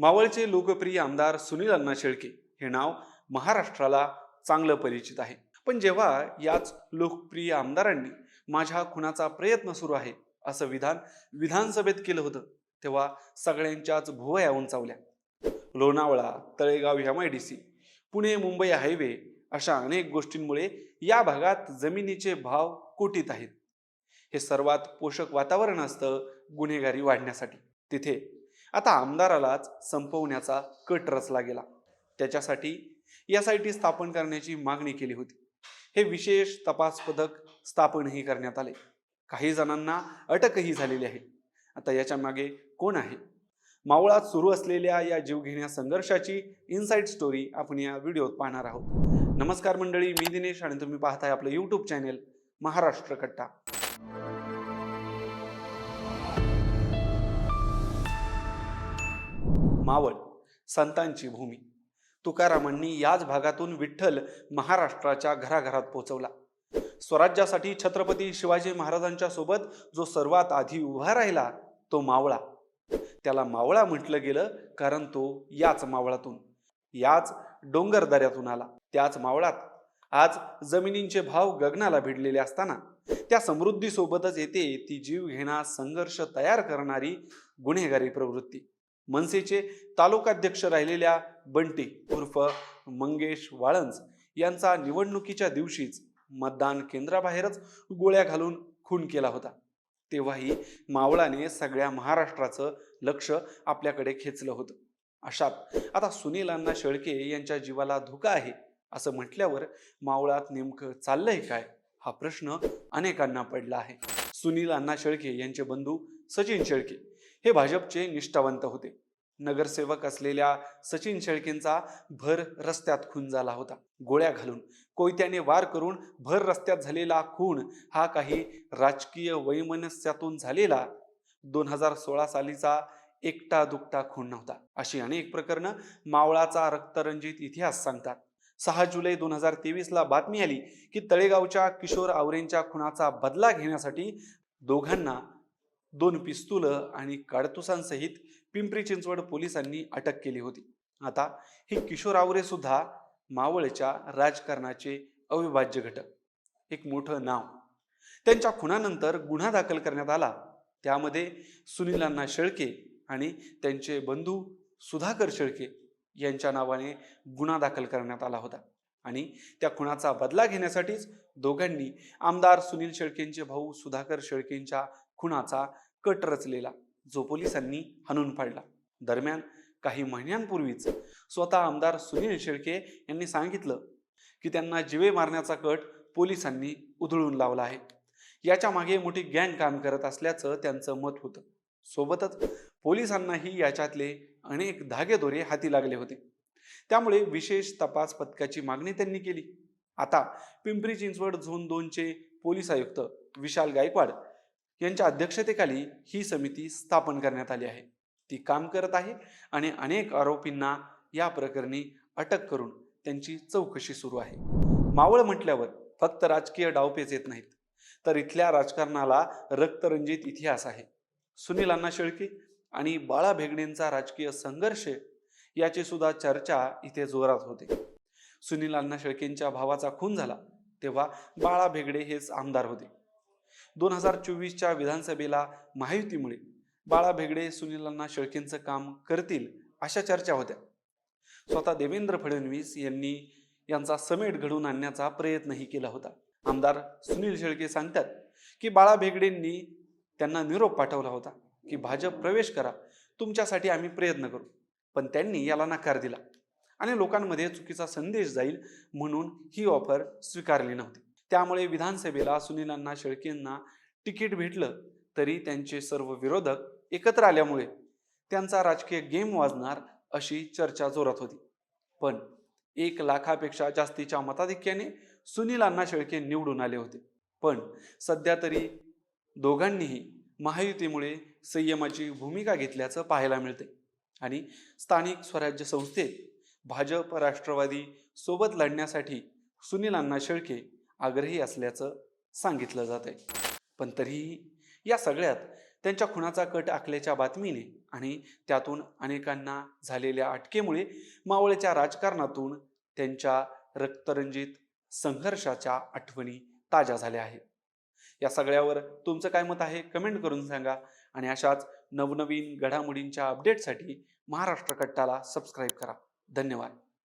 मावळचे लोकप्रिय आमदार सुनील अण्णा शेळके हे नाव महाराष्ट्राला चांगलं परिचित आहे. पण जेव्हा याच लोकप्रिय आमदारांनी माझ्या खुनाचा प्रयत्न सुरू आहे असं विधान विधानसभेत केलं होतं तेव्हा सगळ्यांच्याच भुवया उंचावल्या. Lonavala Talegaon M I D C Pune Mumbai highway अशा अनेक गोष्टींमुळे या भागात जमिनीचे भाव कोटीत आहेत. हे सर्वात पोषक वातावरण असतं गुन्हेगारी वाढण्यासाठी. तिथे आता आमदारालाच संपवण्याचा कट रचला गेला. त्याच्यासाठी एस आय टी स्थापन करण्याची मागणी केली होती. हे विशेष तपास पथक स्थापनही करण्यात आले. काही जणांना अटकही झालेली आहे. आता याच्या मागे कोण आहे? मावळात सुरू असलेल्या या जीवघेण्या संघर्षाची इनसाइड स्टोरी आपण या व्हिडिओत पाहणार आहोत. नमस्कार मंडळी मी दिनेश आणि तुम्ही पाहताय आपलं यूट्यूब चॅनेल महाराष्ट्र कट्टा. मावळ संतांची भूमी. तुकारामांनी याच भागातून विठ्ठल महाराष्ट्राच्या घराघरात पोहोचवला स्वराज्यासाठी छत्रपती शिवाजी महाराजांच्या सोबत जो सर्वात आधी उभा राहिला तो मावळा. त्याला मावळा म्हटलं गेलं कारण तो याच मावळातून याच डोंगर दऱ्यातून आला. त्याच मावळात आज जमिनींचे भाव गगनाला भिडलेले असताना त्या समृद्धीसोबतच येते ती जीव घेणा संघर्ष तयार करणारी गुन्हेगारी प्रवृत्ती. मनसेचे तालुकाध्यक्ष राहिलेल्या बंटी उर्फ मंगेश वाळंज यांचा निवडणुकीच्या दिवशीच मतदान केंद्राबाहेरच गोळ्या घालून खून केला होता. तेव्हाही मावळाने सगळ्या महाराष्ट्राचं लक्ष आपल्याकडे खेचलं होतं. अशात आता सुनील अण्णा शेळके यांच्या जीवाला धोका आहे असं म्हटल्यावर मावळात नेमकं चाललंय काय हा प्रश्न अनेकांना पडला आहे. सुनील अण्णा शेळके यांचे बंधू सचिन शेळके हे भाजपचे निष्ठावंत होते. नगरसेवक असलेल्या सचिन शेळकेंचा भर रस्त्यात खून झाला होता. गोळ्या घालून कोयत्याने वार करून भर रस्त्यात झालेला खून हा काही राजकीय वैमनस्यातून झालेला दोन हजार सोळा सालीचा एकटा दुकटा खून नव्हता. अशी अनेक प्रकरणं मावळाचा रक्तरंजित इतिहास सांगतात. सहा जुलै दोन हजार तेवीसला बातमी आली की तळेगावच्या किशोर आवरेंच्या खुनाचा बदला घेण्यासाठी दोघांना दोन पिस्तुलं आणि काडतुसांसहित पिंपरी चिंचवड पोलिसांनी अटक केली होती. आता हे किशोर आवरे सुद्धा मावळच्या राजकारणाचे अविभाज्य घटक. एक मोठं नाव. त्यांच्या खुनानंतर गुन्हा दाखल करण्यात आला. त्यामध्ये सुनीलांना शेळके आणि त्यांचे बंधू सुधाकर शेळके यांच्या नावाने गुन्हा दाखल करण्यात आला होता. आणि त्या खुनाचा बदला घेण्यासाठीच दोघांनी आमदार सुनील शेळकेंचे भाऊ सुधाकर शेळकेंच्या खुनाचा कट रचलेला जो पोलिसांनी हाणून पाडला दरम्यान काही महिन्यांपूर्वीच स्वतः आमदार सुनील शेळके यांनी सांगितलं की त्यांना जिवे मारण्याचा कट पोलिसांनी उधळून लावला आहे. याच्या मागे मोठी गँग काम करत असल्याचं त्यांचं मत होतं. सोबतच पोलिसांनाही याच्यातले अनेक धागेदोरे हाती लागले होते. त्यामुळे विशेष तपास पथकाची मागणी त्यांनी केली. आता पिंपरी चिंचवड झोन दोनचे पोलीस आयुक्त विशाल गायकवाड यांच्या अध्यक्षतेखाली ही समिती स्थापन करण्यात आली आहे. ती काम करत आहे आणि अनेक आरोपींना या प्रकरणी अटक करून त्यांची चौकशी सुरू आहे. मावळ म्हटल्यावर फक्त राजकीय डावपेच येत नाहीत. तर इथल्या राजकारणाला रक्तरंजित इतिहास आहे. सुनील अण्णा शेळके आणि बाळा भेगडेंचा राजकीय संघर्ष याची सुद्धा चर्चा इथे जोरात होते. सुनील अण्णा शेळकेंच्या भावाचा खून झाला तेव्हा बाळा भेगडे हेच आमदार होते. दोन हजार चोवीसच्या विधानसभेला महायुतीमुळे बाळा भेगडे सुनीलांना शेळकेंचं काम करतील अशा चर्चा होत्या. स्वतः देवेंद्र फडणवीस यांनी यांचा समेट घडवून आणण्याचा प्रयत्नही केला होता. आमदार सुनील शेळके सांगतात की बाळा भेगडेंनी त्यांना निरोप पाठवला होता की भाजप प्रवेश करा तुमच्यासाठी आम्ही प्रयत्न करू. पण त्यांनी याला नकार दिला आणि लोकांमध्ये चुकीचा संदेश जाईल म्हणून ही ऑफर स्वीकारली नव्हती. त्यामुळे विधानसभेला सुनील अण्णा शेळकेंना तिकीट भेटलं तरी त्यांचे सर्व विरोधक एकत्र आल्यामुळे त्यांचा राजकीय गेम वाजणार अशी चर्चा जोरात होती. पण एक लाखापेक्षा जास्तीच्या मताधिक्याने सुनील अण्णा शेळके निवडून आले होते. पण सध्या तरी दोघांनीही महायुतीमुळे संयमाची भूमिका घेतल्याचं पाहायला मिळते आणि स्थानिक स्वराज्य संस्थेत भाजप राष्ट्रवादी सोबत लढण्यासाठी सुनील अण्णा शेळके आग्रही असल्याचं सांगितलं जात आहे पण तरीही या सगळ्यात त्यांच्या खुनाचा कट आखल्याच्या बातमीने आणि त्यातून अनेकांना झालेल्या अटकेमुळे मावळच्या राजकारणातून त्यांच्या रक्तरंजित संघर्षाच्या आठवणी ताज्या झाल्या आहेत. या सगळ्यावर तुमचं काय मत आहे? कमेंट करून सांगा आणि अशाच नवनवीन घडामोडींच्या अपडेटसाठी महाराष्ट्र कट्टाला सबस्क्राईब करा. धन्यवाद.